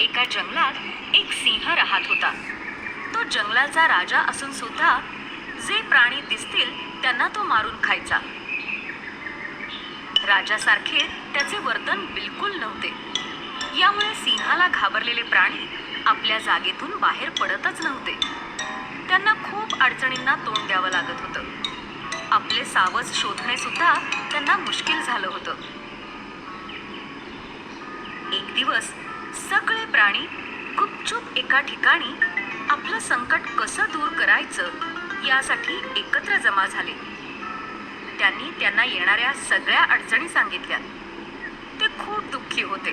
एका जंगलात एक सिंह राहत होता. तो जंगलाचा राजा असून सुद्धा जे प्राणी दिसतील त्यांना तो मारून खायचा. राजासारखे त्याचे वर्तन बिलकुल नव्हते. यामुळे सिंहाला घाबरलेले प्राणी आपल्या जागेतून बाहेर पडतच नव्हते. त्यांना खूप अडचणींना तोंड द्यावं लागत होतं. आपले सावज शोधणे सुद्धा त्यांना मुश्किल झालं होतं. एक दिवस सगळे प्राणी गुपचूप एका ठिकाणी आपलं संकट कसं दूर करायचं यासाठी एकत्र जमा झाले. त्यांनी त्यांना येणाऱ्या सगळ्या अडचणी सांगितल्या. ते खूप दुःखी होते.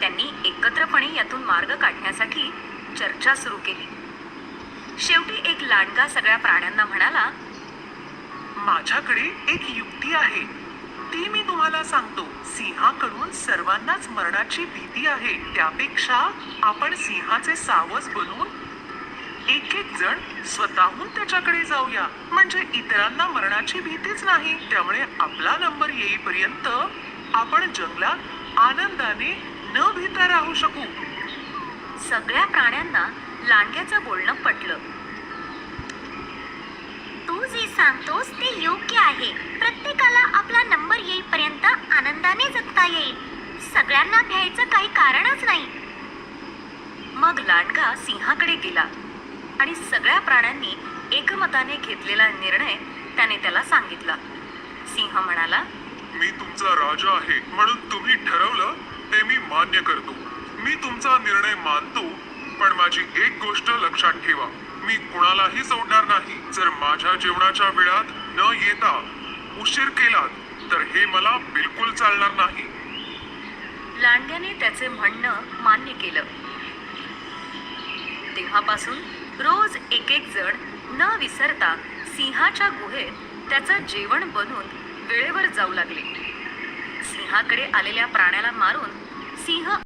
त्यांनी एकत्रपणे यातून मार्ग काढण्यासाठी चर्चा सुरू केली. शेवटी एक लांडगा सगळ्या प्राण्यांना म्हणाला माझ्याकडे एक युक्ती आहे. ती मी तुम्हाला सांगतो सिंहाकडून सर्वांनाच मरणाची भीती आहे. त्यापेक्षा आपण सिंहाचे सावज बनून एक एक जण स्वतःहून त्याच्याकडे जाऊया. म्हणजे इतरांना मरणाची भीतीच नाही. त्यामुळे आपला नंबर येईपर्यंत आपण जंगलात आनंदाने न भीता राहू शकू. सगळ्या प्राण्यांना लांडग्याचं बोलणं पटलं. तू जे सांगतोस ते योग्य आहे. आनंदाने येईल सगळ्यांना भ्यायचं काही कारणच नाही. मग लांडगा सिंहाकडे गेला आणि सगळ्या प्राण्यांनी एकमताने घेतलेला निर्णय त्याने त्याला सांगितला. सिंह म्हणाला मी तुमचा राजा आहे म्हणून तुम्ही ठरवलं ते मी मान्य करतो. मी तुमचा निर्णय मानतो पण माझी एक गोष्ट लक्षात ठेवा. मी कुणालाही सोडणार नाही. जर माझ्या जेवणाच्या वेळात न येता उशीर केलात तर हे मला बिलकुल चालणार नाही. लांडग्याने त्याचे म्हणणं मान्य केलं. तेव्हापासून रोज एक एक जण न विसरता सिंहाच्या गुहेत त्याचं जेवण बनून वेळेवर जाऊ लागले. सिंहाकडे आलेल्या प्राण्याला मारून सिंह